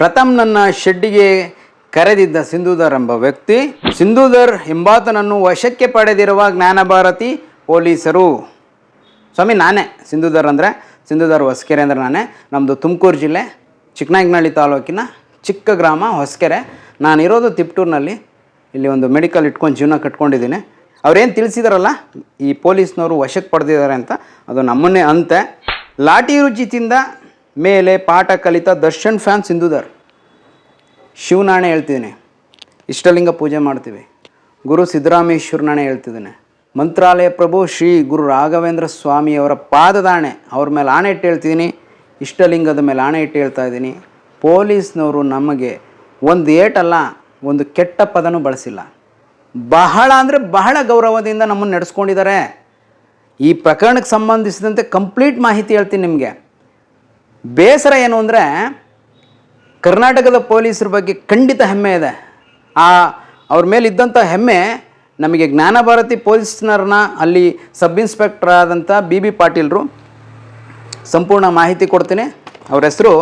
ಪ್ರಥಮ್ ನನ್ನ ಶೆಡ್ಡಿಗೆ ಕರೆದಿದ್ದ ಸಿಂಧೂಧರ್ ಎಂಬ ವ್ಯಕ್ತಿ, ಸಿಂಧೂಧರ್ ಎಂಬಾತನನ್ನು ವಶಕ್ಕೆ ಪಡೆದಿರುವ ಜ್ಞಾನಭಾರತಿ ಪೊಲೀಸರು. ಸ್ವಾಮಿ, ನಾನೇ ಸಿಂಧೂಧರ್ ಅಂದರೆ, ಸಿಂಧೂಧರ್ ಹೊಸಕೆರೆ ಅಂದರೆ ನಾನೇ. ನಮ್ಮದು ತುಮಕೂರು ಜಿಲ್ಲೆ ಚಿಕ್ಕನಾಯಕನಹಳ್ಳಿ ತಾಲೂಕಿನ ಚಿಕ್ಕ ಗ್ರಾಮ ಹೊಸಕೆರೆ. ನಾನಿರೋದು ತಿಪ್ಟೂರಿನಲ್ಲಿ. ಇಲ್ಲಿ ಒಂದು ಮೆಡಿಕಲ್ ಇಟ್ಕೊಂಡು ಜೀವನ ಕಟ್ಕೊಂಡಿದ್ದೀನಿ. ಅವ್ರೇನು ತಿಳಿಸಿದಾರಲ್ಲ, ಈ ಪೊಲೀಸ್ನವರು ವಶಕ್ಕೆ ಪಡೆದಿದ್ದಾರೆ ಅಂತ, ಅದು ನಮ್ಮನ್ನೇ ಅಂತೆ. ಲಾಠಿ ರುಚಿ ತಿಂದ ಮೇಲೆ ಪಾಠ ಕಲಿತ ದರ್ಶನ್ ಫ್ಯಾನ್ ಶಿವ ಶಿವನಾಣೆ ಹೇಳ್ತಿದ್ದೀನಿ. ಇಷ್ಟಲಿಂಗ ಪೂಜೆ ಮಾಡ್ತೀವಿ. ಗುರು ಸಿದ್ದರಾಮೇಶ್ವರನಾಣೆ ಹೇಳ್ತಿದ್ದೀನಿ. ಮಂತ್ರಾಲಯ ಪ್ರಭು ಶ್ರೀ ಗುರು ರಾಘವೇಂದ್ರ ಸ್ವಾಮಿಯವರ ಪಾದದಾಣೆ, ಅವ್ರ ಮೇಲೆ ಆಣೆ ಇಟ್ಟು ಹೇಳ್ತಿದ್ದೀನಿ. ಇಷ್ಟಲಿಂಗದ ಮೇಲೆ ಆಣೆ ಇಟ್ಟು ಹೇಳ್ತಾ ಇದ್ದೀನಿ. ಪೊಲೀಸ್ನವರು ನಮಗೆ ಒಂದು ಏಟಲ್ಲ, ಒಂದು ಕೆಟ್ಟ ಪದನೂ ಬಳಸಿಲ್ಲ. ಬಹಳ ಅಂದರೆ ಬಹಳ ಗೌರವದಿಂದ ನಮ್ಮನ್ನು ನಡೆಸ್ಕೊಂಡಿದ್ದಾರೆ. ಈ ಪ್ರಕರಣಕ್ಕೆ ಸಂಬಂಧಿಸಿದಂತೆ ಕಂಪ್ಲೀಟ್ ಮಾಹಿತಿ ಹೇಳ್ತೀನಿ ನಿಮಗೆ. ಬೇಸರ ಏನು ಅಂದರೆ ಕರ್ನಾಟಕದ ಪೊಲೀಸರ ಬಗ್ಗೆ ಖಂಡಿತ ಹೆಮ್ಮೆ ಇದೆ. ಆ ಅವ್ರ ಮೇಲೆ ಇದ್ದಂಥ ಹೆಮ್ಮೆ ನಮಗೆ ಜ್ಞಾನಭಾರತಿ ಪೊಲೀಸ್ನರ್ನ ಅಲ್ಲಿ ಸಬ್ ಇನ್ಸ್ಪೆಕ್ಟರ್ ಆದಂಥ ಬಿ ಬಿ ಪಾಟೀಲ್ರು ಸಂಪೂರ್ಣ ಮಾಹಿತಿ ಕೊಡ್ತೀನಿ. ಅವ್ರ ಹೆಸರು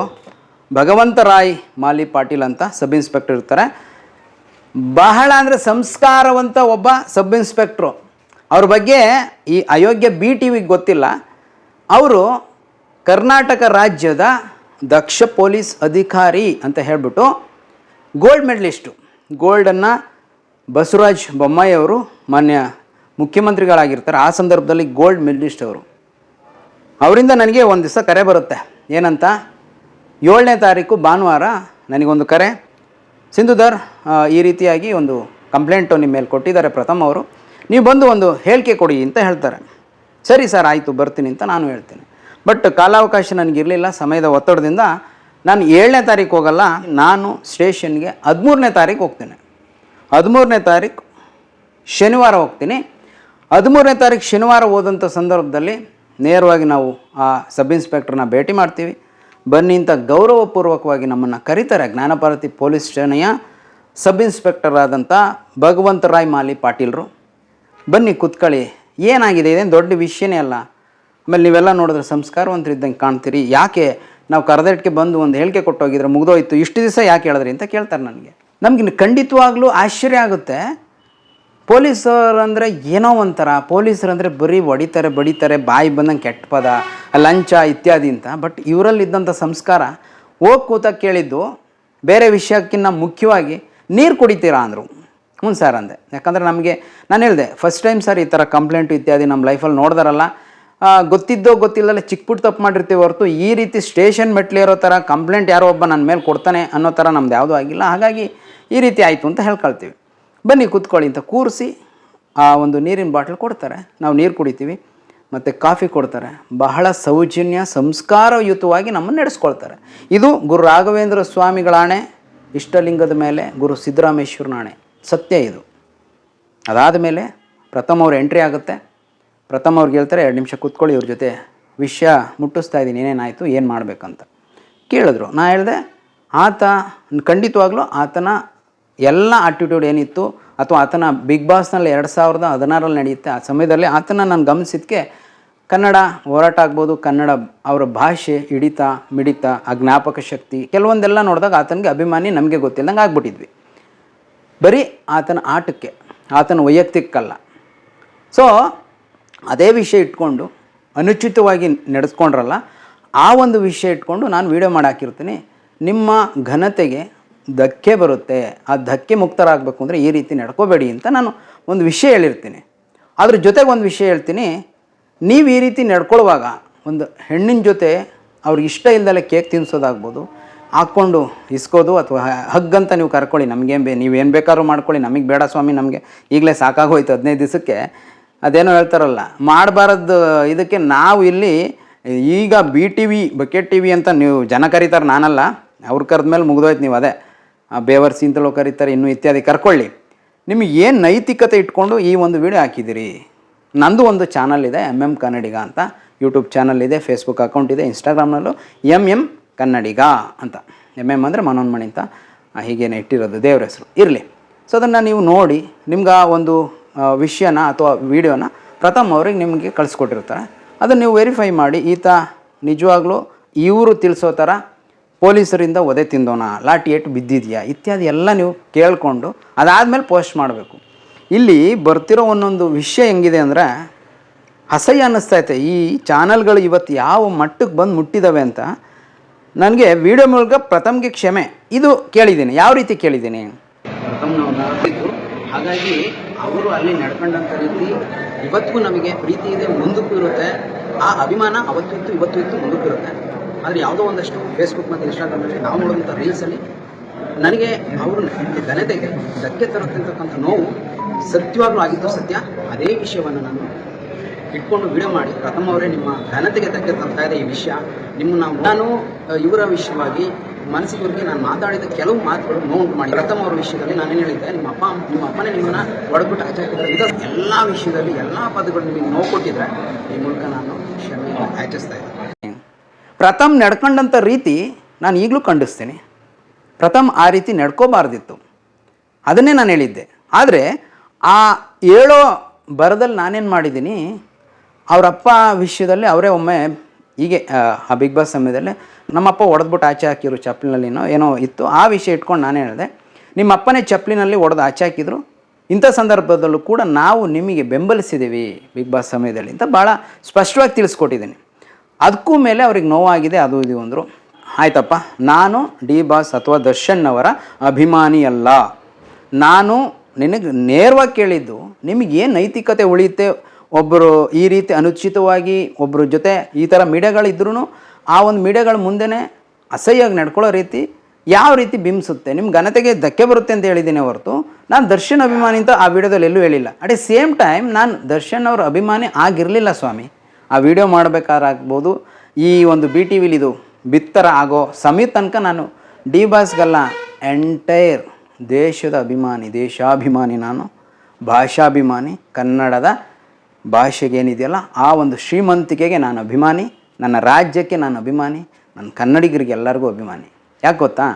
ಭಗವಂತ ರಾಯ್ ಮಾಲಿ ಪಾಟೀಲ್ ಅಂತ ಸಬ್ ಇನ್ಸ್ಪೆಕ್ಟರ್ ಇರ್ತಾರೆ. ಬಹಳ ಅಂದರೆ ಸಂಸ್ಕಾರವಂತ ಒಬ್ಬ ಸಬ್ ಇನ್ಸ್ಪೆಕ್ಟ್ರು. ಅವ್ರ ಬಗ್ಗೆ ಈ ಅಯೋಗ್ಯ ಬಿ ಟಿ ವಿಗೆ ಗೊತ್ತಿಲ್ಲ. ಅವರು ಕರ್ನಾಟಕ ರಾಜ್ಯದ ದಕ್ಷ ಪೊಲೀಸ್ ಅಧಿಕಾರಿ ಅಂತ ಹೇಳಿಬಿಟ್ಟು ಗೋಲ್ಡ್ ಮೆಡಲಿಸ್ಟು. ಗೋಲ್ಡನ್ನು ಬಸವರಾಜ್ ಬೊಮ್ಮಾಯಿ ಅವರು ಮಾನ್ಯ ಮುಖ್ಯಮಂತ್ರಿಗಳಾಗಿರ್ತಾರೆ. ಆ ಸಂದರ್ಭದಲ್ಲಿ ಗೋಲ್ಡ್ ಮೆಡಲಿಸ್ಟ್ ಅವರು. ಅವರಿಂದ ನನಗೆ ಒಂದು ದಿವಸ ಕರೆ ಬರುತ್ತೆ. ಏನಂತ? ಏಳನೇ ತಾರೀಕು ಭಾನುವಾರ ನನಗೊಂದು ಕರೆ. ಸಿಂಧುಧರ್ ಈ ರೀತಿಯಾಗಿ ಒಂದು ಕಂಪ್ಲೇಂಟು ನಿಮ್ಮ ಮೇಲೆ ಕೊಟ್ಟಿದ್ದಾರೆ ಪ್ರಥಮ್ ಅವರು. ನೀವು ಬಂದು ಒಂದು ಹೇಳಿಕೆ ಕೊಡಿ ಅಂತ ಹೇಳ್ತಾರೆ. ಸರಿ ಸರ್, ಆಯಿತು, ಬರ್ತೀನಿ ಅಂತ ನಾನು ಹೇಳ್ತೀನಿ. ಬಟ್ ಕಾಲಾವಕಾಶ ನನಗಿರಲಿಲ್ಲ, ಸಮಯದ ಒತ್ತಡದಿಂದ ನಾನು ಏಳನೇ ತಾರೀಕು ಹೋಗಲ್ಲ, ನಾನು ಸ್ಟೇಷನ್ಗೆ ಹದಿಮೂರನೇ ತಾರೀಕು ಹೋಗ್ತೇನೆ. ಹದಿಮೂರನೇ ತಾರೀಕು ಶನಿವಾರ ಹೋಗ್ತೀನಿ. ಹದಿಮೂರನೇ ತಾರೀಕು ಶನಿವಾರ ಹೋದಂಥ ಸಂದರ್ಭದಲ್ಲಿ ನೇರವಾಗಿ ನಾವು ಆ ಸಬ್ ಇನ್ಸ್ಪೆಕ್ಟ್ರನ್ನ ಭೇಟಿ ಮಾಡ್ತೀವಿ. ಬನ್ನಿ ಅಂತ ಗೌರವಪೂರ್ವಕವಾಗಿ ನಮ್ಮನ್ನು ಕರೀತಾರೆ ಜ್ಞಾನಭಾರತಿ ಪೊಲೀಸ್ ಠಾಣೆಯ ಸಬ್ ಇನ್ಸ್ಪೆಕ್ಟರ್ ಆದಂಥ ಭಗವಂತರಾಯ್ ಮಾಲಿ ಪಾಟೀಲ್ರು. ಬನ್ನಿ ಕುತ್ಕೊಳ್ಳಿ, ಏನಾಗಿದೆ? ಇದೇನು ದೊಡ್ಡ ವಿಷಯನೇ ಅಲ್ಲ. ಆಮೇಲೆ ನೀವೆಲ್ಲ ನೋಡಿದ್ರೆ ಸಂಸ್ಕಾರವಂತರಿದ್ದಂಗೆ ಕಾಣ್ತೀರಿ. ಯಾಕೆ ನಾವು ಕರೆದಟ್ಟಿಗೆ ಬಂದು ಒಂದು ಹೇಳಿಕೆ ಕೊಟ್ಟೋಗಿದ್ರೆ ಮುಗ್ದೋಯ್ತು, ಇಷ್ಟು ದಿವಸ ಯಾಕೆ ಹೇಳಿದ್ರಿ ಅಂತ ಕೇಳ್ತಾರೆ ನನಗೆ. ನಮಗಿನ್ನು ಖಂಡಿತವಾಗ್ಲೂ ಆಶ್ಚರ್ಯ ಆಗುತ್ತೆ. ಪೊಲೀಸರು ಅಂದರೆ ಏನೋ ಒಂಥರ ಪೊಲೀಸರು ಅಂದರೆ ಬರೀ ಹೊಡಿತಾರೆ, ಬಡಿತಾರೆ, ಬಾಯಿ ಬಂದಂಗೆ ಕೆಟ್ಟ ಪದ, ಲಂಚ ಇತ್ಯಾದಿ ಅಂತ. ಬಟ್ ಇವರಲ್ಲಿದ್ದಂಥ ಸಂಸ್ಕಾರ ಹೋಗಿ ಕೂತ ಕೇಳಿದ್ದು ಬೇರೆ ವಿಷಯಕ್ಕಿಂತ ಮುಖ್ಯವಾಗಿ ನೀರು ಕುಡಿತೀರಾ ಅಂದರು. ಹ್ಞೂ ಸರ್ ಅಂದೆ. ಯಾಕಂದರೆ ನಮಗೆ ನಾನು ಹೇಳಿದೆ ಫಸ್ಟ್ ಟೈಮ್ ಸರ್ ಈ ಥರ ಕಂಪ್ಲೇಂಟು ಇತ್ಯಾದಿ ನಮ್ಮ ಲೈಫಲ್ಲಿ ನೋಡ್ದಾರಲ್ಲ ಗೊತ್ತಿದ್ದೋ ಗೊತ್ತಿಲ್ಲದೆ ಚಿಕ್ಕ ಪುಟ್ಟ ತಪ್ಪು ಮಾಡಿರ್ತೀವಿ ಹೊರತು ಈ ರೀತಿ ಸ್ಟೇಷನ್ ಮೆಟ್ಲಿರೋ ಥರ ಕಂಪ್ಲೇಂಟ್ ಯಾರೋ ಒಬ್ಬ ನನ್ನ ಮೇಲೆ ಕೊಡ್ತಾನೆ ಅನ್ನೋ ಥರ ನಮ್ದು ಯಾವುದೂ ಆಗಿಲ್ಲ. ಹಾಗಾಗಿ ಈ ರೀತಿ ಆಯಿತು ಅಂತ ಹೇಳ್ಕೊಳ್ತೀವಿ. ಬನ್ನಿ ಕೂತ್ಕೊಳ್ಳಿ ಅಂತ ಕೂರಿಸಿ ಆ ಒಂದು ನೀರಿನ ಬಾಟ್ಲ್ ಕೊಡ್ತಾರೆ. ನಾವು ನೀರು ಕುಡಿತೀವಿ, ಮತ್ತು ಕಾಫಿ ಕೊಡ್ತಾರೆ. ಬಹಳ ಸೌಜನ್ಯ, ಸಂಸ್ಕಾರಯುತವಾಗಿ ನಮ್ಮನ್ನು ನಡೆಸ್ಕೊಳ್ತಾರೆ. ಇದು ಗುರು ರಾಘವೇಂದ್ರ ಸ್ವಾಮಿಗಳ ಆಣೆ, ಇಷ್ಟಲಿಂಗದ ಮೇಲೆ ಗುರು ಸಿದ್ದರಾಮೇಶ್ವರನ ಆಣೆ. ಸತ್ಯ ಇದು. ಅದಾದ ಮೇಲೆ ಪ್ರಥಮ ಅವ್ರು ಎಂಟ್ರಿ ಆಗುತ್ತೆ. ಪ್ರಥಮ ಅವ್ರಿಗೆ ಹೇಳ್ತಾರೆ, ಎರಡು ನಿಮಿಷ ಕೂತ್ಕೊಳ್ಳಿ ಇವ್ರ ಜೊತೆ. ವಿಷಯ ಮುಟ್ಟಿಸ್ತಾ ಇದ್ದೀನಿ ಏನೇನಾಯಿತು ಏನು ಮಾಡಬೇಕಂತ. ಕೇಳಿದ್ರು. ನಾ ಹೇಳಿದೆ, ಆತ, ಖಂಡಿತವಾಗ್ಲೂ ಆತನ ಎಲ್ಲ ಆಟಿಟ್ಯೂಡ್ ಏನಿತ್ತು, ಅಥವಾ ಆತನ ಬಿಗ್ ಬಾಸ್ನಲ್ಲಿ ಎರಡು ಸಾವಿರದ ಹದಿನಾರಲ್ಲಿ ನಡೆಯುತ್ತೆ, ಆ ಸಮಯದಲ್ಲಿ ಆತನ ನಾನು ಗಮನಿಸಿದ್ಕೆ ಕನ್ನಡ ಹೋರಾಟ ಆಗ್ಬೋದು, ಕನ್ನಡ ಅವರ ಭಾಷೆ ಹಿಡಿತ ಮಿಡಿತ, ಆ ಜ್ಞಾಪಕ ಶಕ್ತಿ, ಕೆಲವೊಂದೆಲ್ಲ ನೋಡಿದಾಗ ಆತನಿಗೆ ಅಭಿಮಾನಿ ನಮಗೆ ಗೊತ್ತಿಲ್ಲದಂಗೆ ಆಗ್ಬಿಟ್ಟಿದ್ವಿ. ಬರೀ ಆತನ ಆಟಕ್ಕೆ, ಆತನ ವೈಯಕ್ತಿಕಲ್ಲ ಸೊ ಅದೇ ವಿಷಯ ಇಟ್ಕೊಂಡು ಅನುಚಿತವಾಗಿ ನಡೆಸ್ಕೊಂಡ್ರಲ್ಲ, ಆ ಒಂದು ವಿಷಯ ಇಟ್ಕೊಂಡು ನಾನು ವೀಡಿಯೋ ಮಾಡಿ ಹಾಕಿರ್ತೀನಿ. ನಿಮ್ಮ ಘನತೆಗೆ ಧಕ್ಕೆ ಬರುತ್ತೆ. ಆ ಧಕ್ಕೆ ಮುಕ್ತರಾಗಬೇಕು ಅಂದರೆ ಈ ರೀತಿ ನಡ್ಕೋಬೇಡಿ ಅಂತ ನಾನು ಒಂದು ವಿಷಯ ಹೇಳಿರ್ತೀನಿ. ಅದ್ರ ಜೊತೆಗೆ ಒಂದು ವಿಷಯ ಹೇಳ್ತೀನಿ. ನೀವು ಈ ರೀತಿ ನಡ್ಕೊಳ್ಳುವಾಗ ಒಂದು ಹೆಣ್ಣಿನ ಜೊತೆ ಅವ್ರಿಗೆ ಇಷ್ಟ ಇಲ್ದಲೆ ಕೇಕ್ ತಿನ್ನಿಸೋದಾಗ್ಬೋದು ಹಾಕ್ಕೊಂಡು ಇಸ್ಕೋದು ಅಥವಾ ಹಗ್ಗಂತ ನೀವು ಕರ್ಕೊಳ್ಳಿ, ನಮಗೇನು ಬೇ ನೀವೇನು ಬೇಕಾದ್ರೂ ಮಾಡ್ಕೊಳ್ಳಿ, ನಮಗೆ ಬೇಡ ಸ್ವಾಮಿ, ನಮಗೆ ಈಗಲೇ ಸಾಕಾಗೋಯ್ತು ಹದಿನೈದು ದಿವಸಕ್ಕೆ. ಅದೇನೋ ಹೇಳ್ತಾರಲ್ಲ ಮಾಡಬಾರದು ಇದಕ್ಕೆ ನಾವು ಇಲ್ಲಿ ಈಗ B T V bucket T V ಅಂತ ನೀವು ಜನ ಕರೀತಾರೆ, ನಾನಲ್ಲ, ಅವ್ರು ಕರೆದ್ಮೇಲೆ ಮುಗಿದೋಯ್ತು ನೀವು ಅದೇ. ಬೇವರ್ಸಿ ಅಂತಲೂ ಕರೀತಾರೆ, ಇನ್ನೂ ಇತ್ಯಾದಿ ಕರ್ಕೊಳ್ಳಿ. ನಿಮಗೆ ಏನು ನೈತಿಕತೆ ಇಟ್ಕೊಂಡು ಈ ಒಂದು ವಿಡಿಯೋ ಹಾಕಿದ್ದೀರಿ? ನಂದು ಒಂದು ಚಾನಲ್ ಇದೆ ಎಂ ಎಂ ಕನ್ನಡಿಗ ಅಂತ. ಯೂಟ್ಯೂಬ್ ಚಾನಲ್ ಇದೆ ಫೇಸ್ಬುಕ್ ಅಕೌಂಟ್ ಇದೆ ಇನ್ಸ್ಟಾಗ್ರಾಮ್ನಲ್ಲೂ ಎಂ ಎಂ ಕನ್ನಡಿಗ ಅಂತ. ಎಂ ಎಂ ಅಂದರೆ ಮನೋನ್ಮಣಿ ಅಂತ. ಹೀಗೇನೆ ಇಟ್ಟಿರೋದು ದೇವ್ರ ಹೆಸರು. ಇರಲಿ. ಸೊ ಅದನ್ನು ನೀವು ನೋಡಿ, ನಿಮ್ಗೆ ಒಂದು ವಿಷಯನ ಅಥವಾ ವಿಡಿಯೋನ ಪ್ರಥಮ್ ಅವ್ರಿಗೆ ನಿಮಗೆ ಕಳಿಸ್ಕೊಟ್ಟಿರ್ತಾರೆ. ಅದನ್ನು ನೀವು ವೆರಿಫೈ ಮಾಡಿ, ಈತ ನಿಜವಾಗ್ಲೂ ಇವರು ತಿಳಿಸೋ ಥರ ಪೊಲೀಸರಿಂದ ಒದೆ ತಿಂದೋಣ ಲಾಠಿ ಏಟು ಬಿದ್ದಿದೆಯಾ? ಇತ್ಯಾದಿ ಎಲ್ಲ ನೀವು ಕೇಳಿಕೊಂಡು ಅದಾದಮೇಲೆ ಪೋಸ್ಟ್ ಮಾಡಬೇಕು. ಇಲ್ಲಿ ಬರ್ತಿರೋ ಒಂದೊಂದು ವಿಷಯ ಹೆಂಗಿದೆ ಅಂದರೆ, ಅಸಹ್ಯ ಅನ್ನಿಸ್ತೈತೆ. ಈ ಚಾನಲ್ಗಳು ಇವತ್ತು ಯಾವ ಮಟ್ಟಕ್ಕೆ ಬಂದು ಮುಟ್ಟಿದ್ದಾವೆ ಅಂತ ನನಗೆ ವಿಡಿಯೋ ಮೂಲಕ ಪ್ರಥಮ್ಗೆ ಕ್ಷಮೆ. ಇದು ಕೇಳಿದ್ದೀನಿ. ಯಾವ ರೀತಿ ಕೇಳಿದ್ದೀನಿ? ಹಾಗಾಗಿ ಅವರು ಅಲ್ಲಿ ನಡ್ಕೊಂಡಂಥ ರೀತಿ ಇವತ್ತಿಗೂ ನಮಗೆ ಪ್ರೀತಿ ಇದೆ, ಮುಂದಕ್ಕೂ ಇರುತ್ತೆ. ಆ ಅಭಿಮಾನ ಅವತ್ತು ಇತ್ತು ಇವತ್ತು ಇತ್ತು ಮುಂದಕ್ಕೂ ಇರುತ್ತೆ. ಆದರೆ ಯಾವುದೋ ಒಂದಷ್ಟು ಫೇಸ್ಬುಕ್ ಮತ್ತು ಇನ್ಸ್ಟಾಗ್ರಾಮಲ್ಲಿ ನಾವು ನೋಡುವಂಥ ರೀಲ್ಸಲ್ಲಿ ನನಗೆ ಅವರು ಘನತೆಗೆ ಧಕ್ಕೆ ತರುತ್ತಿರ್ತಕ್ಕಂಥ ನೋವು ಸತ್ಯವಾಗಲೂ ಆಗಿದ್ದು ಸತ್ಯ. ಅದೇ ವಿಷಯವನ್ನು ನಾನು ಇಟ್ಕೊಂಡು ವಿಡಿಯೋ ಮಾಡಿ ಪ್ರಥಮ ಅವರೇ ನಿಮ್ಮ ಘನತೆಗೆ ಧಕ್ಕೆ ತರ್ತಾ ಈ ವಿಷಯ. ನಿಮ್ಮನ್ನ ನಾನು ಇವರ ವಿಷಯವಾಗಿ ಮನಸ್ಸಿಗೆ ನಾನು ಮಾತಾಡಿದ ಕೆಲವು ಮಾತುಗಳು ನೋಟ್ ಮಾಡಿ. ಪ್ರಥಮ ಅವರ ವಿಷಯದಲ್ಲಿ ನಾನೇನು ಹೇಳಿದ್ದೆ? ನಿಮ್ಮ ಅಪ್ಪ, ನಿಮ್ಮ ಅಪ್ಪನೇ ನಿಮ್ಮನ್ನ ಹೊಡೆದ್ಬಿಟ್ಟು ಆಚೆ ಹಾಕಿದ್ರೆ ಇದು ಎಲ್ಲ ವಿಷಯದಲ್ಲಿ ಎಲ್ಲ ಪದಗಳು ನಿಮಗೆ ನೋವು ಕೊಟ್ಟಿದ್ರೆ ಈ ಮೂಲಕ ನಾನು ಕ್ಷಮೆ ಆಚರಿಸ್ತಾ ಇದ್ದೀನಿ. ಪ್ರಥಮ್ ನಡ್ಕೊಂಡಂಥ ರೀತಿ ನಾನು ಈಗಲೂ ಖಂಡಿಸ್ತೀನಿ. ಪ್ರಥಮ್ ಆ ರೀತಿ ನಡ್ಕೋಬಾರ್ದಿತ್ತು. ಅದನ್ನೇ ನಾನು ಹೇಳಿದ್ದೆ. ಆದರೆ ಆ ಹೇಳೋ ಬರದಲ್ಲಿ ನಾನೇನು ಮಾಡಿದ್ದೀನಿ ಅವರಪ್ಪ ವಿಷಯದಲ್ಲಿ ಅವರೇ ಒಮ್ಮೆ ಹೀಗೆ ಆ, ಬಿಗ್ ಬಾಸ್ ಸಮಯದಲ್ಲಿ ನಮ್ಮಪ್ಪ ಹೊಡೆದ್ಬಿಟ್ಟು ಆಚೆ ಹಾಕಿದ್ರು ಚಪ್ಪಲಿನಲ್ಲಿನೋ ಏನೋ ಇತ್ತು. ಆ ವಿಷಯ ಇಟ್ಕೊಂಡು ನಾನು ಹೇಳಿದೆ, ನಿಮ್ಮಪ್ಪನೇ ಚಪ್ಪಲಿನಲ್ಲಿ ಹೊಡೆದು ಆಚೆ ಹಾಕಿದ್ರು. ಇಂಥ ಸಂದರ್ಭದಲ್ಲೂ ಕೂಡ ನಾವು ನಿಮಗೆ ಬೆಂಬಲಿಸಿದ್ದೀವಿ ಬಿಗ್ ಬಾಸ್ ಸಮಯದಲ್ಲಿ ಅಂತ ಭಾಳ ಸ್ಪಷ್ಟವಾಗಿ ತಿಳಿಸ್ಕೊಟ್ಟಿದ್ದೀನಿ. ಅದಕ್ಕೂ ಮೇಲೆ ಅವ್ರಿಗೆ ನೋವಾಗಿದೆ, ಅದು ಇದು ಅಂದರು. ಆಯ್ತಪ್ಪ, ನಾನು ಡಿ ಬಾಸ್ ಅಥವಾ ದರ್ಶನ್ ಅವರ ಅಭಿಮಾನಿಯಲ್ಲ ನಾನು ನಿನಗೆ ನೇರವಾಗಿ ಕೇಳಿದ್ದು ನಿಮಗೇನು ನೈತಿಕತೆ ಉಳಿಯುತ್ತೆ? ಒಬ್ಬರು ಈ ರೀತಿ ಅನುಚಿತವಾಗಿ ಒಬ್ಬರ ಜೊತೆ ಈ ಥರ ಮೀಡಿಯಾಗಳಿದ್ರೂ ಆ ಒಂದು ಮೀಡಿಯಾಗಳ ಮುಂದೆನೇ ಅಸಹ್ಯವಾಗಿ ನಡ್ಕೊಳ್ಳೋ ರೀತಿ ಯಾವ ರೀತಿ ಬಿಂಬಿಸುತ್ತೆ? ನಿಮ್ಮ ಘನತೆಗೆ ಧಕ್ಕೆ ಬರುತ್ತೆ ಅಂತ ಹೇಳಿದ್ದೀನಿ ಹೊರತು ನಾನು ದರ್ಶನ್ ಅಭಿಮಾನಿ ಅಂತ ಆ ವಿಡಿಯೋದಲ್ಲಿ ಎಲ್ಲೂ ಹೇಳಿಲ್ಲ. ಅಟ್ ಎ ಸೇಮ್ ಟೈಮ್ ನಾನು ದರ್ಶನ್ ಅವ್ರ ಅಭಿಮಾನಿ ಆಗಿರಲಿಲ್ಲ ಸ್ವಾಮಿ. ಆ ವಿಡಿಯೋ ಮಾಡಬೇಕಾದ್ರಾಗ್ಬೋದು ಈ ಒಂದು ಬಿ ಟಿ ವಿಲಿದು ಬಿತ್ತರ ಆಗೋ ಸಮಯ ತನಕ ನಾನು ಡಿ ಬಾಸ್ಗೆಲ್ಲ ಎಂಟೈರ್ ದೇಶದ ಅಭಿಮಾನಿ, ದೇಶಾಭಿಮಾನಿ ನಾನು, ಭಾಷಾಭಿಮಾನಿ, ಕನ್ನಡದ ಭಾಷೆಗೇನಿದೆಯಲ್ಲ, ಆ ಒಂದು ಶ್ರೀಮಂತಿಕೆಗೆ ನಾನು ಅಭಿಮಾನಿ. ನನ್ನ ರಾಜ್ಯಕ್ಕೆ ನಾನು ಅಭಿಮಾನಿ, ನನ್ನ ಕನ್ನಡಿಗರಿಗೆ ಎಲ್ಲರಿಗೂ ಅಭಿಮಾನಿ. ಯಾಕೆ ಗೊತ್ತಾ?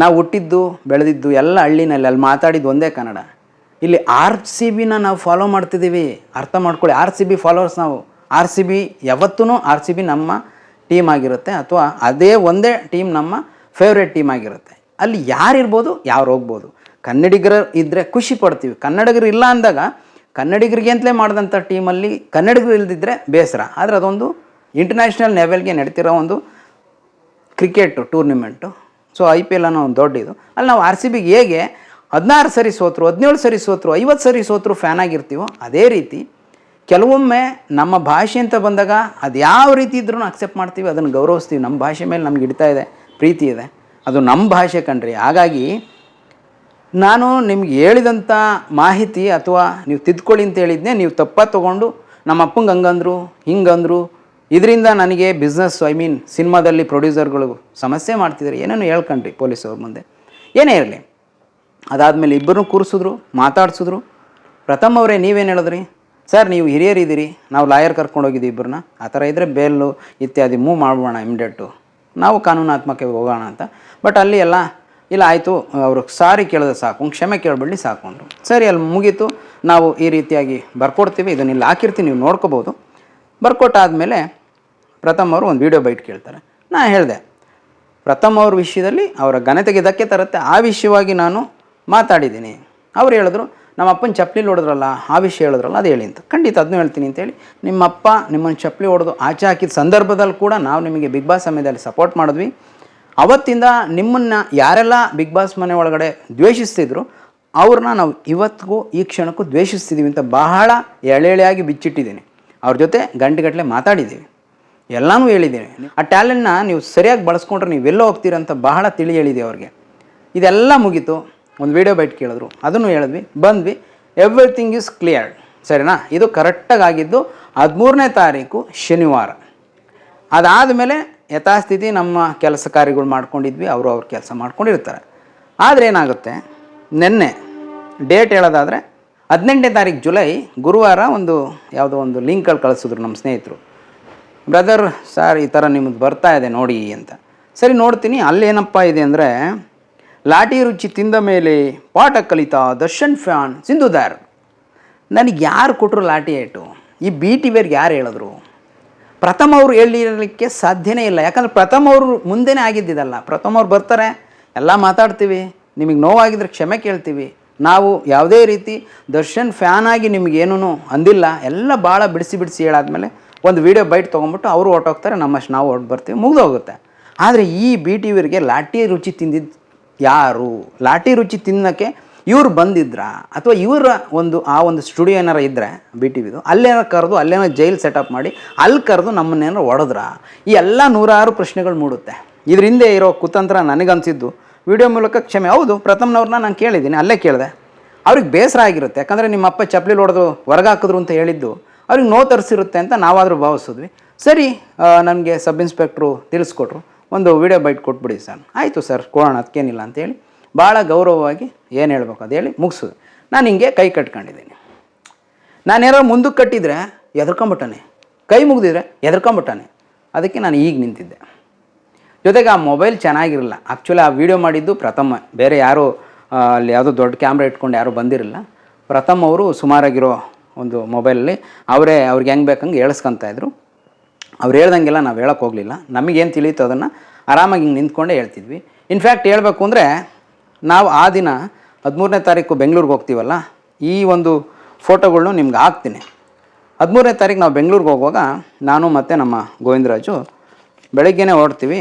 ನಾವು ಹುಟ್ಟಿದ್ದು, ಬೆಳೆದಿದ್ದು ಎಲ್ಲ ಹಳ್ಳಿನಲ್ಲಿ ಅಲ್ಲಿ ಮಾತಾಡಿದ್ದು ಒಂದೇ ಕನ್ನಡ. ಇಲ್ಲಿ ಆರ್ ಸಿ ಬಿನ ನಾವು ಫಾಲೋ ಮಾಡ್ತಿದ್ದೀವಿ. ಅರ್ಥ ಮಾಡ್ಕೊಳ್ಳಿ, ಆರ್ ಸಿ ಬಿ ಫಾಲೋವರ್ಸ್ ನಾವು. ಆರ್ ಸಿ ಬಿ ಯಾವತ್ತೂ ಆರ್ ಸಿ ಬಿ ನಮ್ಮ ಟೀಮ್ ಆಗಿರುತ್ತೆ ಅಥವಾ ಅದೇ ಒಂದೇ ಟೀಮ್ ನಮ್ಮ ಫೇವ್ರೇಟ್ ಟೀಮ್ ಆಗಿರುತ್ತೆ. ಅಲ್ಲಿ ಯಾರಿರ್ಬೋದು ಯಾರು ಹೋಗ್ಬೋದು. ಕನ್ನಡಿಗರು ಇದ್ದರೆ ಖುಷಿ ಪಡ್ತೀವಿ. ಕನ್ನಡಿಗರು ಇಲ್ಲ ಅಂದಾಗ ಕನ್ನಡಿಗರಿಗೆ ಅಂತಲೇ ಮಾಡಿದಂಥ ಟೀಮಲ್ಲಿ ಕನ್ನಡಿಗರು ಇಲ್ಲದಿದ್ದರೆ ಬೇಸರ. ಆದರೆ ಅದೊಂದು ಇಂಟರ್ನ್ಯಾಷನಲ್ ಲೆವೆಲ್ಗೆ ನಡೀತಿರೋ ಒಂದು cricket tournament so I P L ಅನ್ನೋ ಒಂದು ದೊಡ್ಡ ಇದು. ಅಲ್ಲಿ ನಾವು ಆರ್ ಸಿ ಬಿಗೆ ಹೇಗೆ ಹದಿನಾರು ಸರಿ ಸೋತರು, ಹದಿನೇಳು ಸರಿ ಸೋತರು, ಐವತ್ತು ಸರಿ ಸೋತರು ಫ್ಯಾನ್ ಆಗಿರ್ತೀವೋ, ಅದೇ ರೀತಿ ಕೆಲವೊಮ್ಮೆ ನಮ್ಮ ಭಾಷೆ ಅಂತ ಬಂದಾಗ ಅದು ಯಾವ ರೀತಿ ಇದ್ರೂ ಅಕ್ಸೆಪ್ಟ್ ಮಾಡ್ತೀವಿ, ಅದನ್ನು ಗೌರವಿಸ್ತೀವಿ. ನಮ್ಮ ಭಾಷೆ ಮೇಲೆ ನಮ್ಗೆ ಇಡ್ತಾ ಇದೆ, ಪ್ರೀತಿ ಇದೆ. ಅದು ನಮ್ಮ ಭಾಷೆ ಕಣ್ರಿ. ಹಾಗಾಗಿ ನಾನು ನಿಮ್ಗೆ ಹೇಳಿದಂಥ ಮಾಹಿತಿ ಅಥವಾ ನೀವು ತಿದ್ಕೊಳ್ಳಿ ಅಂತ ಹೇಳಿದ್ನೆ ನೀವು ತಪ್ಪ ತೊಗೊಂಡು ನಮ್ಮ ಅಪ್ಪಂಗೆ ಹಂಗಂದ್ರು, ಹಿಂಗಂದ್ರು ಇದರಿಂದ ನನಗೆ ಬಿಸ್ನೆಸ್ ಐ ಮೀನ್ ಸಿನಿಮಾದಲ್ಲಿ ಪ್ರೊಡ್ಯೂಸರ್ಗಳು ಸಮಸ್ಯೆ ಮಾಡ್ತಿದ್ದಾರೆ. ಏನೇನು ಹೇಳ್ಕೊಂಡ್ರಿ ಪೊಲೀಸವ್ರ ಮುಂದೆ? ಏನೇ ಇರಲಿ. ಅದಾದಮೇಲೆ ಇಬ್ಬರನ್ನೂ ಕೂರಿಸಿದ್ರು, ಮಾತಾಡ್ಸಿದ್ರು. ಪ್ರಥಮ್ ಅವರೇ, ನೀವೇನು ಹೇಳಿದ್ರಿ? ಸರ್ ನೀವು ಹಿರಿಯರಿದ್ದೀರಿ ನಾವು ಲಾಯರ್ ಕರ್ಕೊಂಡೋಗಿದ್ದೀವಿ ಇಬ್ಬರನ್ನ. ಆ ಥರ ಇದ್ದರೆ ಬೇಲು ಇತ್ಯಾದಿ ಮೂವ್ ಮಾಡ್ಬೋಣ ಇಮಿಡಿಯೇಟು ನಾವು ಕಾನೂನಾತ್ಮಕ ಹೋಗೋಣ ಅಂತ. ಬಟ್ ಅಲ್ಲಿ ಎಲ್ಲ, ಇಲ್ಲ, ಆಯಿತು, ಅವರು ಸಾರಿ ಕೇಳಿದ್ರೆ ಸಾಕು. ಕ್ಷಮೆ ಕೇಳಬೇಡಿ ಸಾಕು ಅಂದರು. ಸರಿ, ಅಲ್ಲಿ ಮುಗೀತು. ನಾವು ಈ ರೀತಿಯಾಗಿ ಬರ್ಕೊಡ್ತೀವಿ. ಇದನ್ನ ಇಲ್ಲಿ ಹಾಕಿರ್ತೀವಿ. ನೀವು ನೋಡ್ಕೋಬೋದು. ಬರ್ಕೊಟ್ಟಾದಮೇಲೆ ಪ್ರಥಮ್ ಅವರು ಒಂದು ವೀಡಿಯೋ ಬೈಟ್ ಕೇಳ್ತಾರೆ. ನಾ ಹೇಳಿದೆ, ಪ್ರಥಮ್ ಅವ್ರ ವಿಷಯದಲ್ಲಿ ಅವರ ಘನತೆಗೆ ಧಕ್ಕೆ ತರುತ್ತೆ, ಆ ವಿಷಯವಾಗಿ ನಾನು ಮಾತಾಡಿದ್ದೀನಿ. ಅವ್ರು ಹೇಳಿದ್ರು, ನಮ್ಮ ಅಪ್ಪನ ಚಪ್ಪಲಿ ಹೊಡೆದ್ರಲ್ಲ, ಆ ವಿಷಯ ಹೇಳಿದ್ರಲ್ಲ, ಅದು ಹೇಳಿ ಅಂತ. ಖಂಡಿತ ಅದನ್ನೂ ಹೇಳ್ತೀನಿ ಅಂತೇಳಿ ನಿಮ್ಮಪ್ಪ ನಿಮ್ಮನ್ನು ಚಪ್ಪಲಿ ಹೊಡೆದು ಆಚೆ ಹಾಕಿದ ಸಂದರ್ಭದಲ್ಲಿ ಕೂಡ ನಾವು ನಿಮಗೆ ಬಿಗ್ ಬಾಸ್ ಸಮಯದಲ್ಲಿ ಸಪೋರ್ಟ್ ಮಾಡಿದ್ವಿ. ಅವತ್ತಿಂದ ನಿಮ್ಮನ್ನು ಯಾರೆಲ್ಲ ಬಿಗ್ ಬಾಸ್ ಮನೆ ಒಳಗಡೆ ದ್ವೇಷಿಸ್ತಿದ್ರು, ಅವ್ರನ್ನ ನಾವು ಇವತ್ತಿಗೂ ಈ ಕ್ಷಣಕ್ಕೂ ದ್ವೇಷಿಸ್ತಿದ್ದೀವಿ ಅಂತ ಬಹಳ ಎಳೆಳೆಯಾಗಿ ಬಿಚ್ಚಿಟ್ಟಿದ್ದೀನಿ. ಅವ್ರ ಜೊತೆ ಗಂಟೆಗಟ್ಟಲೆ ಮಾತಾಡಿದ್ದೀವಿ. ಎಲ್ಲನೂ ಹೇಳಿದ್ದೀನಿ. ಆ ಟ್ಯಾಲೆಂಟ್ನ ನೀವು ಸರಿಯಾಗಿ ಬಳಸ್ಕೊಂಡ್ರೆ ನೀವು ಎಲ್ಲೋ ಹೋಗ್ತೀರ ಅಂತ ಬಹಳ ತಿಳಿ ಹೇಳಿದೆ ಅವ್ರಿಗೆ. ಇದೆಲ್ಲ ಮುಗೀತು. ಒಂದು ವೀಡಿಯೋ ಬೈಟ್ ಕೇಳಿದ್ರು. ಅದನ್ನು ಹೇಳಿದ್ವಿ. ಬಂದ್ವಿ. ಎವ್ರಿಥಿಂಗ್ ಈಸ್ ಕ್ಲಿಯರ್ಡ್ ಸರಿನಾ? ಇದು ಕರೆಕ್ಟಾಗಿ ಆಗಿದ್ದು ಹದಿಮೂರನೇ ತಾರೀಕು ಶನಿವಾರ. ಅದಾದ ಮೇಲೆ ಯಥಾಸ್ಥಿತಿ ನಮ್ಮ ಕೆಲಸ ಕಾರ್ಯಗಳು ಮಾಡ್ಕೊಂಡಿದ್ವಿ. ಅವರು ಅವ್ರ ಕೆಲಸ ಮಾಡ್ಕೊಂಡಿರ್ತಾರೆ. ಆದರೆ ಏನಾಗುತ್ತೆ? ನಿನ್ನೆ ಡೇಟ್ ಹೇಳೋದಾದರೆ ಹದಿನೆಂಟನೇ ತಾರೀಕು ಜುಲೈ ಗುರುವಾರ ಒಂದು ಯಾವುದೋ ಒಂದು ಲಿಂಕಲ್ಲಿ ಕಳಿಸಿದ್ರು ನಮ್ಮ ಸ್ನೇಹಿತರು. ಬ್ರದರ್, ಸರ್, ಈ ಥರ ನಿಮ್ಮದು ಬರ್ತಾ ಇದೆ ನೋಡಿ ಅಂತ. ಸರಿ, ನೋಡ್ತೀನಿ, ಅಲ್ಲೇನಪ್ಪ ಇದೆ ಅಂದರೆ ಲಾಟಿ ರುಚಿ ತಿಂದ ಮೇಲೆ ಪಾಠ ಕಲಿತ ದರ್ಶನ್ ಫ್ಯಾನ್ ಸಿಂಧುದಾರ್. ನನಗೆ ಯಾರು ಕೊಟ್ಟರು ಲಾಟಿ ಏಟು ಈ ಬಿ ಟಿ ವಿಯರ್ಗೆ ಯಾರು ಹೇಳಿದ್ರು? ಪ್ರಥಮ ಅವರು ಹೇಳಿರಲಿಕ್ಕೆ ಸಾಧ್ಯನೇ ಇಲ್ಲ. ಯಾಕಂದ್ರೆ ಪ್ರಥಮ ಅವರು ಮುಂದೆನೇ ಆಗಿದ್ದಿದಲ್ಲ. ಪ್ರಥಮ ಅವ್ರು ಬರ್ತಾರೆ, ಎಲ್ಲ ಮಾತಾಡ್ತೀವಿ, ನಿಮಗೆ ನೋವಾಗಿದ್ರೆ ಕ್ಷಮೆ ಕೇಳ್ತೀವಿ. ನಾವು ಯಾವುದೇ ರೀತಿ ದರ್ಶನ್ ಫ್ಯಾನ್ ಆಗಿ ನಿಮಗೇನೂ ಅಂದಿಲ್ಲ. ಎಲ್ಲ ಭಾಳ ಬಿಡಿಸಿ ಬಿಡಿಸಿ ಹೇಳಾದ್ಮೇಲೆ ಒಂದು ವೀಡಿಯೋ ಬೈಟ್ ತೊಗೊಂಬಿಟ್ಟು ಅವರು ಹೊರ್ಟೋಗ್ತಾರೆ ನಮ್ಮಷ್ಟು ನಾವು ಹೊಟ್ಟು ಬರ್ತೀವಿ, ಮುಗ್ದೋಗುತ್ತೆ. ಆದರೆ ಈ ಬಿ ಟಿ ವಿರಿಗೆ ಲಾಟಿ ರುಚಿ ತಿಂದಿದ್ದು ಯಾರು? ಲಾಟಿ ರುಚಿ ತಿನ್ನೋಕ್ಕೆ ಇವ್ರು ಬಂದಿದ್ರಾ? ಅಥವಾ ಇವರ ಒಂದು, ಆ ಒಂದು ಸ್ಟುಡಿಯೋ ಏನಾರು ಇದ್ದರೆ ಬಿ ಟಿ ವಿದು ಅಲ್ಲೇನಾರ ಕರೆದು, ಅಲ್ಲೇನೋ ಜೈಲ್ ಸೆಟಪ್ ಮಾಡಿ, ಅಲ್ಲಿ ಕರೆದು ನಮ್ಮನ್ನೇನೋ ಹೊಡೆದ್ರ? ಈ ಎಲ್ಲ ನೂರಾರು ಪ್ರಶ್ನೆಗಳು ಮೂಡುತ್ತೆ. ಇದ್ರ ಹಿಂದೆ ಇರೋ ಕುತಂತ್ರ ನನಗನ್ಸಿದ್ದು ವಿಡಿಯೋ ಮೂಲಕ ಕ್ಷಮೆ. ಹೌದು ಪ್ರಥಮ್ನವ್ರನ್ನ ನಾನು ಕೇಳಿದ್ದೀನಿ, ಅಲ್ಲೇ ಕೇಳಿದೆ. ಅವ್ರಿಗೆ ಬೇಸರ ಆಗಿರುತ್ತೆ. ಯಾಕಂದರೆ ನಿಮ್ಮ ಅಪ್ಪ ಚಪ್ಪಲಿ ಹೊಡೆದು ಹೊರಗಾಕಿದ್ರು ಅಂತ ಹೇಳಿದ್ದು ಅವ್ರಿಗೆ ನೋವು ತರಿಸಿರುತ್ತೆ ಅಂತ ನಾವಾದರೂ ಭಾವಿಸಿದ್ವಿ. ಸರಿ ನನಗೆ ಸಬ್ ಇನ್ಸ್ಪೆಕ್ಟ್ರು ತಿಳಿಸ್ಕೊಟ್ರು. ಒಂದು ವಿಡಿಯೋ ಬೈಟ್ ಕೊಟ್ಬಿಡಿ ಸರ್. ಆಯಿತು ಸರ್, ಕೊಡೋಣ, ಅದಕ್ಕೇನಿಲ್ಲ ಅಂತೇಳಿ ಭಾಳ ಗೌರವವಾಗಿ ಏನು ಹೇಳ್ಬೇಕು ಅದು ಹೇಳಿ ಮುಗಿಸೋದು. ನಾನು ಹಿಂಗೆ ಕೈ ಕಟ್ಕೊಂಡಿದ್ದೀನಿ. ನಾನು ಏನಾರು ಮುಂದಕ್ಕೆ ಕಟ್ಟಿದರೆ ಎದ್ಕೊಂಬಿಟ್ಟಾನೆ ಕೈ ಮುಗಿದಿದ್ರೆ ಎದ್ಕೊಂಬಿಟ್ಟಾನೆ ಅದಕ್ಕೆ ನಾನು ಈಗ ನಿಂತಿದ್ದೆ. ಜೊತೆಗೆ ಆ ಮೊಬೈಲ್ ಚೆನ್ನಾಗಿರಲ್ಲ. ಆ್ಯಕ್ಚುಲಿ ಆ ವಿಡಿಯೋ ಮಾಡಿದ್ದು ಪ್ರಥಮ. ಬೇರೆ ಯಾರು ಅಲ್ಲಿ ಯಾವುದೋ ದೊಡ್ಡ ಕ್ಯಾಮ್ರಾ ಇಟ್ಕೊಂಡು ಯಾರೂ ಬಂದಿರಲಿಲ್ಲ ಪ್ರಥಮ್ ಅವರು ಸುಮಾರಾಗಿರೋ ಒಂದು ಮೊಬೈಲಲ್ಲಿ. ಅವರೇ ಅವ್ರಿಗೆ ಹೆಂಗೆ ಬೇಕಂಗೆ ಹೇಳ್ಸ್ಕೊತಾ ಇದ್ರು. ಅವ್ರು ಹೇಳ್ದಂಗೆಲ್ಲ ನಾವು ಹೇಳೋಕೆ ಹೋಗಲಿಲ್ಲ. ನಮಗೇನು ತಿಳಿಯುತ್ತೋ ಅದನ್ನು ಆರಾಮಾಗಿ ಹಿಂಗೆ ನಿಂತ್ಕೊಂಡೇ ಹೇಳ್ತಿದ್ವಿ. ಇನ್ಫ್ಯಾಕ್ಟ್ ಹೇಳಬೇಕು ಅಂದರೆ ನಾವು ಆ ದಿನ ಹದಿಮೂರನೇ ತಾರೀಕು ಬೆಂಗಳೂರಿಗೆ ಹೋಗ್ತೀವಲ್ಲ, ಈ ಒಂದು ಫೋಟೋಗಳ್ನು ನಿಮ್ಗೆ ಹಾಕ್ತೀನಿ. ಹದಿಮೂರನೇ ತಾರೀಕು ನಾವು ಬೆಂಗಳೂರಿಗೆ ಹೋಗುವಾಗ ನಾನು ಮತ್ತು ನಮ್ಮ ಗೋವಿಂದರಾಜು ಬೆಳಗ್ಗೆನೇ ಹೊರಡ್ತೀವಿ.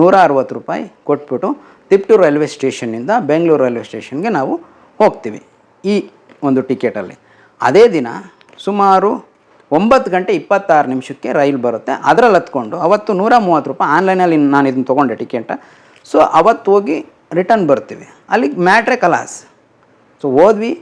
ನೂರ ಅರವತ್ತು ರೂಪಾಯಿ ಕೊಟ್ಬಿಟ್ಟು ತಿಪ್ಟೂರು ರೈಲ್ವೆ ಸ್ಟೇಷನ್ನಿಂದ ಬೆಂಗಳೂರು ರೈಲ್ವೆ ಸ್ಟೇಷನ್ಗೆ ನಾವು ಹೋಗ್ತೀವಿ. ಈ ಒಂದು ಟಿಕೆಟಲ್ಲಿ. ಅದೇ ದಿನ ಸುಮಾರು ಒಂಬತ್ತು ಗಂಟೆ ಇಪ್ಪತ್ತಾರು ನಿಮಿಷಕ್ಕೆ ರೈಲು ಬರುತ್ತೆ. ಅದರಲ್ಲಿ ಹತ್ಕೊಂಡು ಅವತ್ತು ನೂರ ಮೂವತ್ತು ರೂಪಾಯಿ ಆನ್ಲೈನಲ್ಲಿ ನಾನು ಇದನ್ನು ತೊಗೊಂಡೆ ಟಿಕೆಟ. ಸೊ ಅವತ್ತು ಹೋಗಿ ರಿಟರ್ನ್ ಬರ್ತೀವಿ. ಅಲ್ಲಿಗೆ ಮ್ಯಾಟ್ರೆ ಕಲಾಸ್. ಸೊ ಹೋದ್ವಿ